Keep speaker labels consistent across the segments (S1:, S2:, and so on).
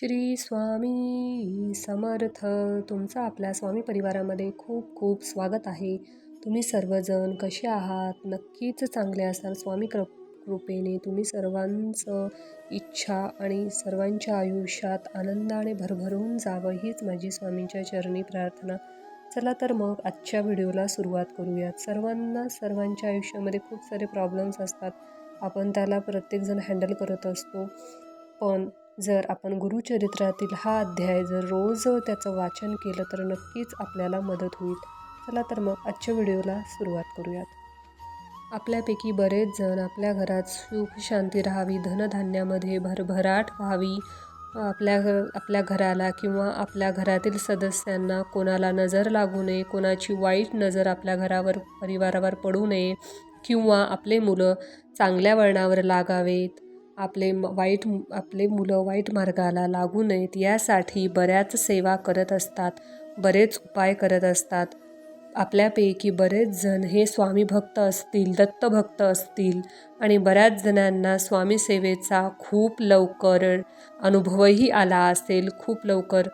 S1: श्री स्वामी समर्थ. तुमचं आपल्या स्वामी परिवारामध्ये खूप खूप स्वागत आहे. तुम्ही सर्वजण कसे आहात? नक्कीच चांगले असाल. स्वामी कृ कृपेने तुम्ही सर्वांचं इच्छा आणि सर्वांच्या आयुष्यात आनंदाने भरभरून जावं हीच माझी स्वामींच्या चरणी प्रार्थना. चला तर मग आजच्या व्हिडिओला सुरुवात करूयात. सर्वांना सर्वांच्या आयुष्यामध्ये खूप सारे प्रॉब्लेम्स असतात. आपण त्याला प्रत्येकजण हँडल करत असतो. पण जर आपण गुरुचरित्रातील हा अध्याय जर रोज त्याचं वाचन केलं तर नक्कीच आपल्याला मदत होईल. चला तर मग आजच्या व्हिडिओला सुरुवात करूयात. आपल्यापैकी बरेच जण आपल्या घरात सुख शांती राहावी धनधान्यामध्ये भरभराट व्हावी. आपल्या घ आपल्या घराला किंवा आपल्या घरातील सदस्यांना कोणाला नजर लागू नये कोणाची वाईट नजर आपल्या घरावर परिवारावर पडू नये किंवा आपले मुलं चांगल्या वळणावर लागावेत. आपले म वाईट आपले मुलं वाईट मार्गाला लागू नयेत यासाठी बऱ्याच सेवा करत असतात बरेच उपाय करत असतात. आपल्यापैकी बरेच जण हे स्वामी भक्त असतील दत्तभक्त असतील आणि बऱ्याच जणांना स्वामी सेवेचा खूप लवकर अनुभवही आला असेल खूप लवकर.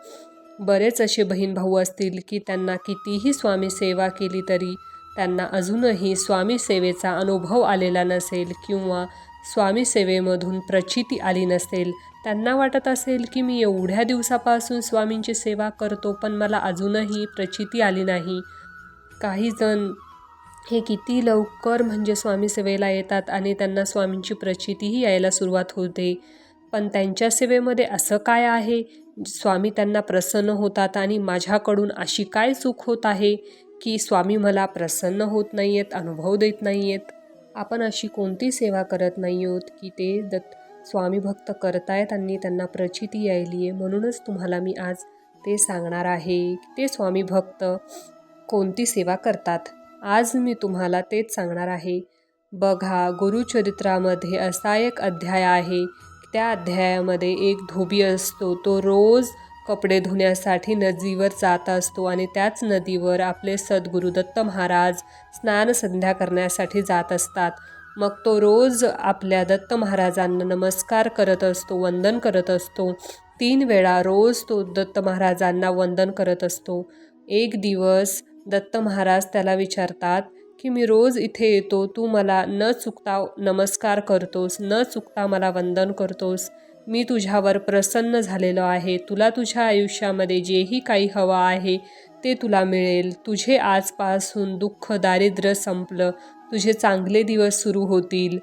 S1: बरेच असे बहीण भाऊ असतील की त्यांना कितीही स्वामी सेवा केली तरी त्यांना अजूनही स्वामीसेवेचा अनुभव आलेला नसेल किंवा स्वामी सेवेमधून प्रचिती आली नसेल त्यांना वाटत असेल की मी एवढ्या दिवसापासून स्वामींची सेवा करतो पण मला अजूनही प्रचिती आली नाही. काही जण हे किती लवकर म्हणजे स्वामी सेवेला येतात आणि त्यांना स्वामींची प्रचितीही यायला सुरुवात होते. पण त्यांच्या सेवेमध्ये असं काय आहे? स्वामी त्यांना प्रसन्न होतात आणि माझ्याकडून अशी काय चूक होत आहे? की स्वामी मला प्रसन्न होत नाही आहेत अनुभव देत नाही आहेत आपण अशी कोणती सेवा करत नाही आहोत की ते दत्त स्वामी भक्त करतायत आणि त्यांना प्रचिती यायली आहे. म्हणूनच तुम्हाला मी आज ते सांगणार आहे ते स्वामी भक्त कोणती सेवा करतात. आज मी तुम्हाला तेच सांगणार आहे. बघा गुरुचरित्रामध्ये असा एक अध्याय आहे त्या अध्यायामध्ये एक धोबी असतो. तो रोज कपडे धुण्यासाठी नदीवर जात असतो आणि त्याच नदीवर आपले सद्गुरू दत्त महाराज स्नान संध्या करण्यासाठी जात असतात. मग तो रोज आपल्या दत्त महाराजांना नमस्कार करत असतो वंदन करत असतो. तीन वेळा रोज तो दत्त महाराजांना वंदन करत असतो. एक दिवस दत्त महाराज त्याला विचारतात की मी रोज इथे येतो तू मला न चुकता नमस्कार करतोस न चुकता मला वंदन करतोस. मी तुझ्यावर प्रसन्न झालेलो आहे. तुला तुझ्या आयुष्यामध्ये जेही काही हवं आहे ते तुला मिळेल. तुझे आजपासून दुःख दारिद्र्य संपलं. तुझे चांगले दिवस सुरू होतील.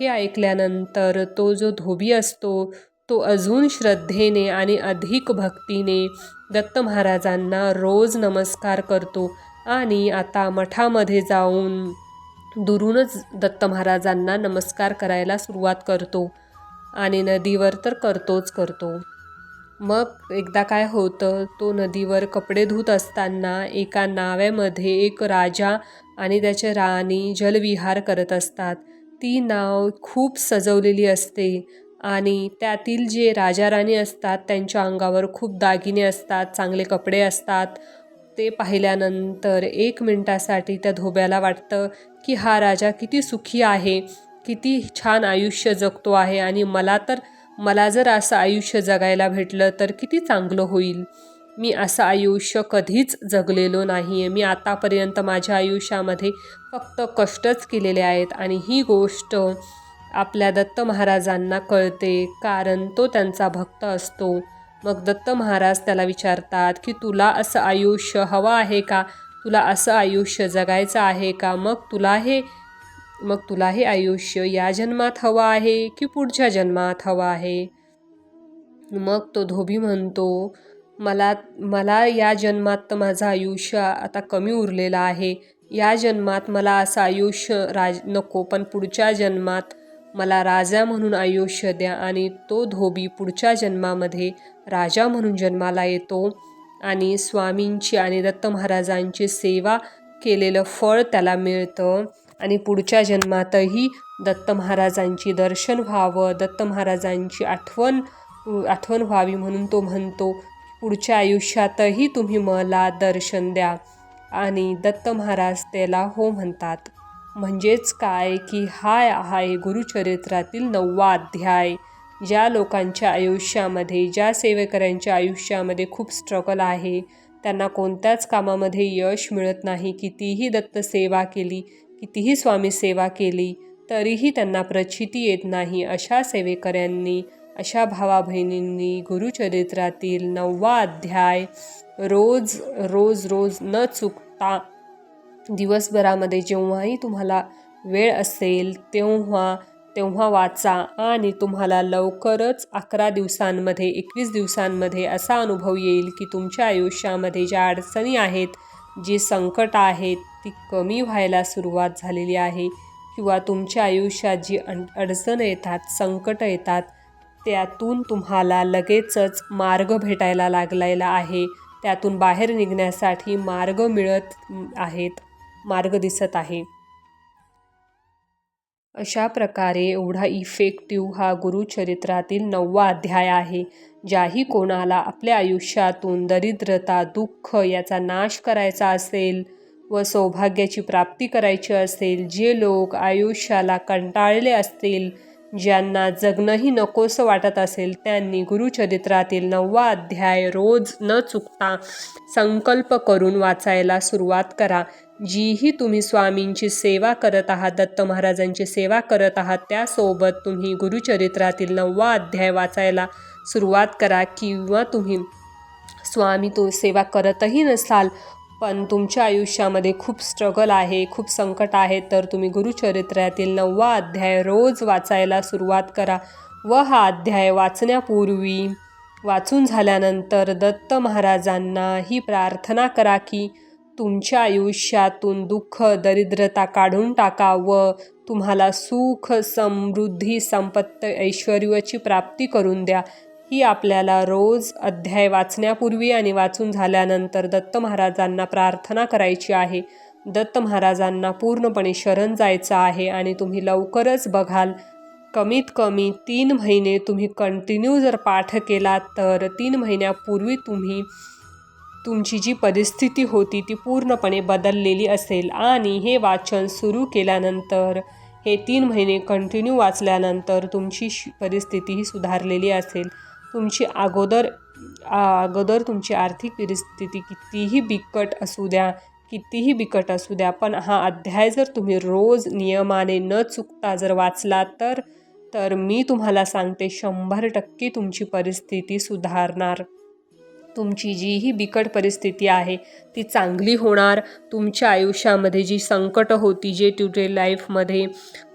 S1: हे ऐकल्यानंतर तो जो धोबी असतो तो अजून श्रद्धेने आणि अधिक भक्तीने दत्त महाराजांना रोज नमस्कार करतो आणि आता मठामध्ये जाऊन दुरूनच दत्त महाराजांना नमस्कार करायला सुरुवात करतो. आणि नदीवर तर करतोच करतो. मग एकदा काय होतं तो नदीवर कपडे धुत असताना एका नाव्यामध्ये एक राजा आणि त्याचे राणी जलविहार करत असतात. ती नाव खूप सजवलेली असते आणि त्यातील जे राजा राणी असतात त्यांच्या अंगावर खूप दागिने असतात चांगले कपडे असतात. ते पाहिल्यानंतर एक मिनटासाठी त्या धोब्याला वाटतं की हा राजा किती सुखी आहे. किती छान आयुष्य जगतो आहे आणि मला तर मला जर असं आयुष्य जगायला भेटलं तर किती चांगलं होईल. मी असं आयुष्य कधीच जगलेलो नाही आहे मी आतापर्यंत माझ्या आयुष्यामध्ये फक्त कष्टच केलेले आहेत आणि ही गोष्ट आपल्या दत्त महाराजांना कळते. कारण तो त्यांचा भक्त असतो. मग दत्त महाराज त्याला विचारतात की तुला असं आयुष्य हवं आहे का? तुला असं आयुष्य जगायचं आहे का? मग तुला हे मग तुला हे आयुष्य या जन्मात हवं आहे की पुढच्या जन्मात हवं आहे? मग तो धोबी म्हणतो मला मला या जन्मात तर माझं आयुष्य आता कमी उरलेलं आहे. या जन्मात मला असं आयुष्य राज नको पण पुढच्या जन्मात मला राजा म्हणून आयुष्य द्या आणि तो धोबी पुढच्या जन्मामध्ये राजा म्हणून जन्माला येतो आणि स्वामींची आणि दत्त महाराजांची सेवा केलेलं फळ त्याला मिळतं. आणि पुढच्या जन्मातही दत्त महाराजांची दर्शन व्हावं दत्त महाराजांची आठवण आठवण व्हावी म्हणून तो म्हणतो पुढच्या आयुष्यातही तुम्ही मला दर्शन द्या आणि दत्त महाराज त्याला हो म्हणतात. म्हणजेच काय की हाय आहे गुरुचरित्रातील नववा अध्याय ज्या लोकांच्या आयुष्यामध्ये ज्या सेवेकऱ्यांच्या आयुष्यामध्ये खूप स्ट्रगल आहे त्यांना कोणत्याच कामामध्ये यश मिळत नाही कितीही दत्त सेवा केली कितीही स्वामी सेवा केली तरीही त्यांना प्रचिती येत नाही. अशा सेवेकऱ्यांनी अशा भावा बहिणींनी गुरुचरित्रातील नववा अध्याय रोज रोज रोज न चुकता दिवसभरामध्ये जेव्हाही तुम्हाला वेळ असेल तेव्हा तेव्हा वाचा आणि तुम्हाला लवकरच अकरा दिवसांमध्ये एकवीस दिवसांमध्ये असा अनुभव येईल की तुमच्या आयुष्यामध्ये ज्या अडचणी आहेत जी संकट आहेत ती कमी व्हायला सुरुवात झालेली आहे किंवा तुमच्या आयुष्यात जी अड अडचण येतात संकट येतात त्यातून तुम्हाला लगेचच मार्ग भेटायला लागलेला आहे. त्यातून बाहेर निघण्यासाठी मार्ग मिळत आहेत मार्ग दिसत आहे. अशा प्रकारे एवढा इफेक्टिव्ह हा गुरुचरित्रातील नववा अध्याय आहे ज्याही कोणाला आपल्या आयुष्यातून दरिद्रता दुःख याचा नाश करायचा असेल व सौभाग्याची प्राप्ती करायची असेल जे लोक आयुष्याला कंटाळले असतील ज्यांना जगणंही नकोसं वाटत असेल त्यांनी गुरुचरित्रातील नववा अध्याय रोज न चुकता संकल्प करून वाचायला सुरुवात करा. जीही तुम्ही स्वामींची सेवा करत आहात दत्त महाराजांची सेवा करत आहात त्यासोबत तुम्ही गुरुचरित्रातील नववा अध्याय वाचायला सुरुवात करा किंवा तुम्ही स्वामी तो सेवा करतही नसाल पण तुमच्या आयुष्यामध्ये खूप स्ट्रगल आहे खूप संकट आहे. तर तुम्ही गुरुचरित्रातील नववा अध्याय रोज वाचायला सुरुवात करा. व हा अध्याय वाचण्यापूर्वी वाचून झाल्यानंतर दत्त महाराजांना ही प्रार्थना करा की तुमच्या आयुष्यातून दुःख दरिद्रता काढून टाका व तुम्हाला सुख समृद्धी संपत्त ऐश्वर्याची प्राप्ती करून द्या. ही आपल्याला रोज अध्याय वाचण्यापूर्वी आणि वाचून झाल्यानंतर दत्त महाराजांना प्रार्थना करायची आहे. दत्त महाराजांना पूर्णपणे शरण जायचं आहे आणि तुम्ही लवकरच बघाल कमीत कमी तीन महिने तुम्ही कंटिन्यू जर पाठ केला तर तीन महिन्यापूर्वी तुम्ही तुमची जी परिस्थिती होती ती पूर्णपणे बदललेली असेल. आणि हे वाचन सुरू केल्यानंतर हे तीन महिने कंटिन्यू वाचल्यानंतर तुमची परिस्थिती ही सुधारलेली असेल. तुमची अगोदर अगोदर तुमची आर्थिक परिस्थिती कितीही बिकट असू द्या कितीही बिकट असू द्या पण हा अध्याय जर तुम्ही रोज नियमाने न चुकता जर वाचला तर तर मी तुम्हाला सांगते शंभर टक्के तुमची परिस्थिती सुधारणार. तुमची जी ही बिकट परिस्थिती आहे ती चांगली होणार. तुमच्या आयुष्यामध्ये जी संकटं होती जे टुडे लाईफमध्ये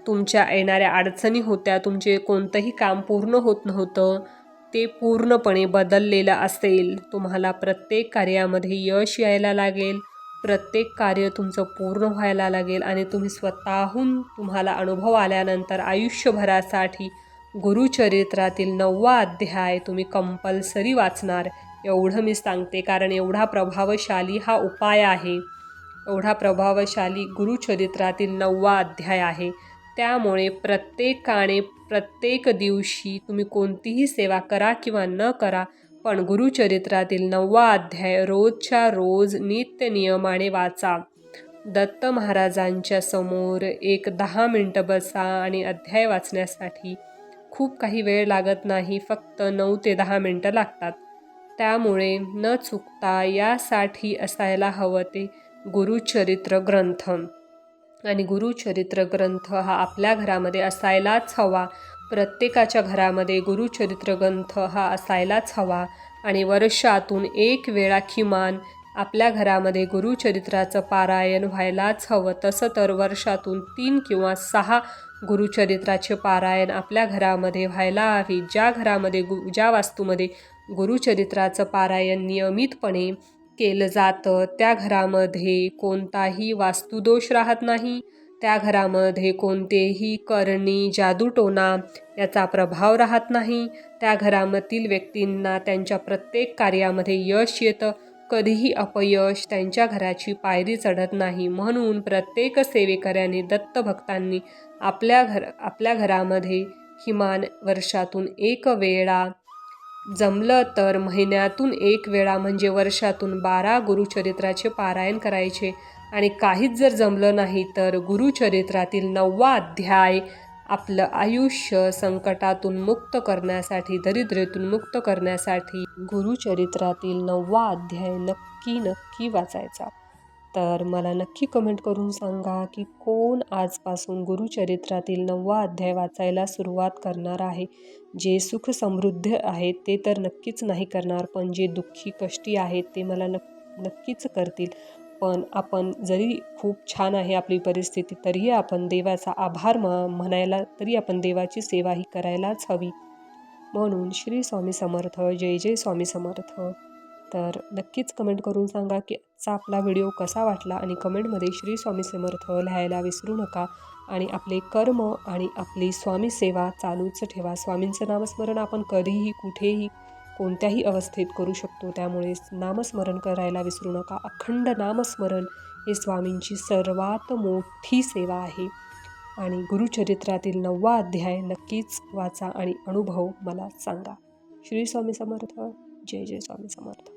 S1: तुमच्या येणाऱ्या अडचणी होत्या तुमचे कोणतंही काम पूर्ण होत नव्हतं ते पूर्णपणे बदललेलं असेल. तुम्हाला प्रत्येक कार्यामध्ये यश यायला लागेल. प्रत्येक कार्य तुमचं पूर्ण व्हायला लागेल आणि तुम्ही स्वतःहून तुम्हाला अनुभव आल्यानंतर आयुष्यभरासाठी गुरुचरित्रातील नववा अध्याय तुम्ही कंपल्सरी वाचणार. एवढं मी सांगते कारण एवढा प्रभावशाली हा उपाय आहे. एवढा प्रभावशाली गुरुचरित्रातील नववा अध्याय आहे. त्यामुळे प्रत्येकाने प्रत्येक दिवशी तुम्ही कोणतीही सेवा करा किंवा न करा पण गुरुचरित्रातील नववा अध्याय रोजच्या रोज नित्य नियमाने वाचा. दत्त महाराजांच्या समोर एक दहा मिनटं बसा आणि अध्याय वाचण्यासाठी खूप काही वेळ लागत नाही फक्त नऊ ते दहा मिनटं लागतात. त्यामुळे न चुकता यासाठी असायला हवं ते गुरुचरित्र ग्रंथ. आणि गुरुचरित्र ग्रंथ हा आपल्या घरामध्ये असायलाच हवा. प्रत्येकाच्या घरामध्ये गुरुचरित्र ग्रंथ हा असायलाच हवा. आणि वर्षातून एक वेळा किमान आपल्या घरामध्ये गुरुचरित्राचं पारायण व्हायलाच हवं. तसं तर वर्षातून तीन किंवा सहा गुरुचरित्राचे पारायण आपल्या घरामध्ये व्हायला हवी. ज्या घरामध्ये गु ज्या वास्तूमध्ये गुरुचरित्राचं पारायण नियमितपणे केलं जातं. त्या घरामध्ये कोणताही वास्तुदोष राहत नाही. त्या घरामध्ये कोणतेही करणी जादूटोना याचा प्रभाव राहत नाही. त्या घरामधील व्यक्तींना त्यांच्या प्रत्येक कार्यामध्ये यश येतं. कधीही अपयश त्यांच्या घराची पायरी चढत नाही. म्हणून प्रत्येक सेवेकऱ्याने दत्तभक्तांनी आपल्या घर आपल्या घरामध्ये किमान वर्षातून एक वेळा जमलं तर महिन्यातून एक वेळा म्हणजे वर्षातून बारा गुरुचरित्राचे पारायण करायचे. आणि काहीच जर जमलं नाही तर गुरुचरित्रातील नववा अध्याय आपलं आयुष्य संकटातून मुक्त करण्यासाठी दरिद्रेतून मुक्त करण्यासाठी गुरुचरित्रातील नववा अध्याय नक्की नक्की वाचायचा. तर मला नक्की कमेंट करून सांगा की कोण आजपासून गुरुचरित्रातील नववा अध्याय वाचायला सुरुवात करणार आहे? जे सुख समृद्ध आहेत ते तर नक्कीच नाही करणार पण जे दुःखी कष्टी आहेत ते मला नक् नक्कीच करतील. पण आपण जरी खूप छान आहे आपली परिस्थिती तरीही आपण देवाचा आभार म म्हणायला तरी आपण देवाची सेवा ही करायलाच हवी. म्हणून श्री स्वामी समर्थ जय जय स्वामी समर्थ. तर नक्कीच कमेंट करून सांगा की आजचा आपला व्हिडिओ कसा वाटला आणि कमेंटमध्ये श्री स्वामी समर्थ लिहायला विसरू नका. आणि आपले कर्म आणि आपली स्वामी सेवा चालूच ठेवा. स्वामींचं नामस्मरण आपण कधीही कुठेही कोणत्याही अवस्थेत करू शकतो. त्यामुळे नामस्मरण करायला विसरू नका. अखंड नामस्मरण हे स्वामींची सर्वात मोठी सेवा आहे. आणि गुरुचरित्रातील नववा अध्याय नक्कीच वाचा आणि अनुभव मला सांगा. श्री स्वामी समर्थ. जय जय स्वामी समर्थ.